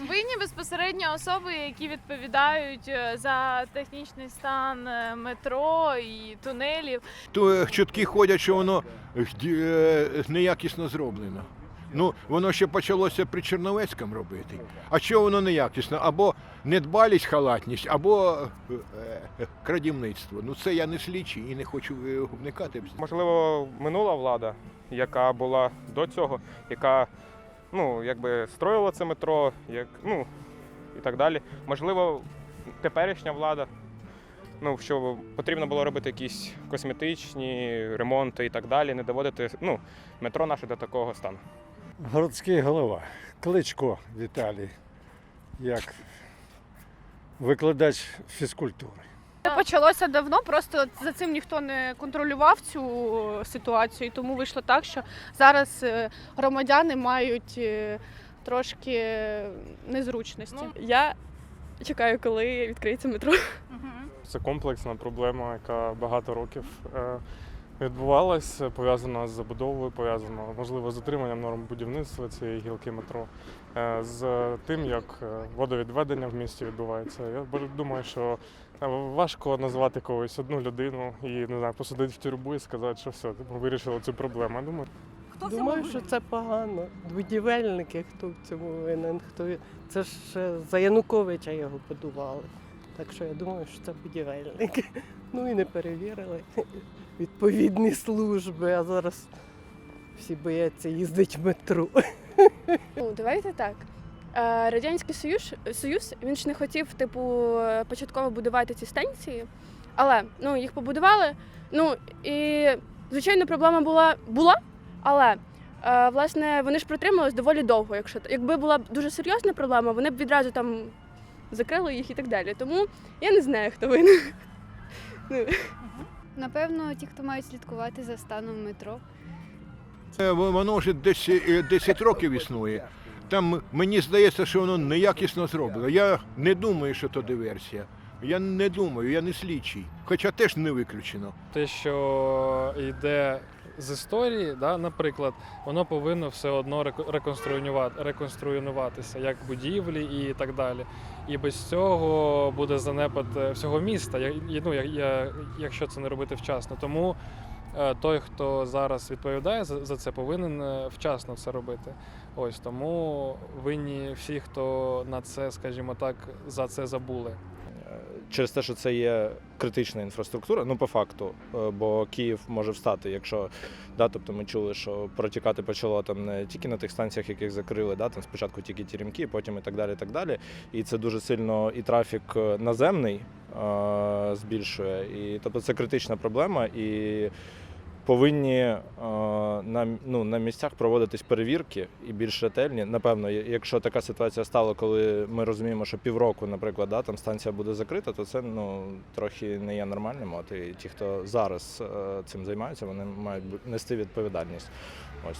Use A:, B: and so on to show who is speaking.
A: Винні безпосередньо особи, які відповідають е, за технічний стан е, метро і тунелів.
B: То е, чутки ходять, що воно неякісно зроблено. Ну, воно ще почалося при Черновецькому робити. А що воно неякісно? Або недбалість, халатність, або крадівництво. Ну це я не слідчий і не хочу вникати.
C: Можливо, минула влада, яка була до цього, яка ну, якби строїла це метро, як, ну, і так далі. Можливо, теперішня влада, ну, що потрібно було робити якісь косметичні ремонти і так далі, не доводити ну, метро наше до такого стану.
D: Городський голова Кличко Віталій, як викладач фізкультури.
E: Це почалося давно, просто за цим ніхто не контролював цю ситуацію, і тому вийшло так, що зараз е, громадяни мають е, трошки незручності.
A: Ну,
F: Я чекаю, коли відкриється метро.
G: Це комплексна проблема, яка багато років е, відбувалася, пов'язана з забудовою, пов'язана, можливо, з дотриманням норм будівництва цієї гілки метро, е, з тим, як е, водовідведення в місті відбувається. Я бо- думаю, що е, важко назвати когось одну людину і не знаю, посадити в тюрбу і сказати, що все, ми вирішили цю проблему. Я думаю,
H: Думаю, що це погано. Будівельники, хто в цьому винен, хто це ж за Януковича його будували. Так що я думаю, що це будівельники. Ну і не перевірили відповідні служби, а зараз всі бояться їздити в метро.
F: Ну, давайте так. Е, Радянський Союз, Союз він ж не хотів, типу, початково будувати ці станції, але ну, їх побудували. Ну і звичайно, проблема була, була але е, власне вони ж протримались доволі довго. Якщо якби була дуже серйозна проблема, вони б відразу там закрили їх і так далі. Тому я не знаю, хто винен. Ну,
I: Напевно, ті, хто мають слідкувати за станом метро.
B: Е, во- Воно вже 10, 10 років існує. Там мені здається, що воно неякісно зроблено. Я не думаю, що то диверсія. Я не думаю, я не слідчий. Хоча теж не виключено.
J: те, що йде з історії, да, наприклад, воно повинно все одно реко- реконструювати, реконструюватися, як будівлі і так далі. І без цього буде занепад е, всього міста, ну, я- якщо це не робити вчасно. Тому е, той, хто зараз відповідає за, за це, повинен е, вчасно це робити. Ось тому винні всі, хто на це, скажімо так, за це забули.
K: Через те, що це є критична інфраструктура, ну по факту, е, бо Київ може встати, якщо да, тобто ми чули, що протікати почало там не тільки на тих станціях, яких закрили, да, там спочатку тільки Тірімки, потім і так далі. І так далі. І це дуже сильно і трафік е, наземний е, збільшує. І тобто це критична проблема. І повинні е, на, ну, на місцях проводитись перевірки і більш ретельні. Напевно, якщо така ситуація стала, коли ми розуміємо, що півроку, наприклад, да, там станція буде закрита, то це ну, трохи не є нормальним. От і ті, хто зараз е, цим займаються, вони мають нести відповідальність. Ось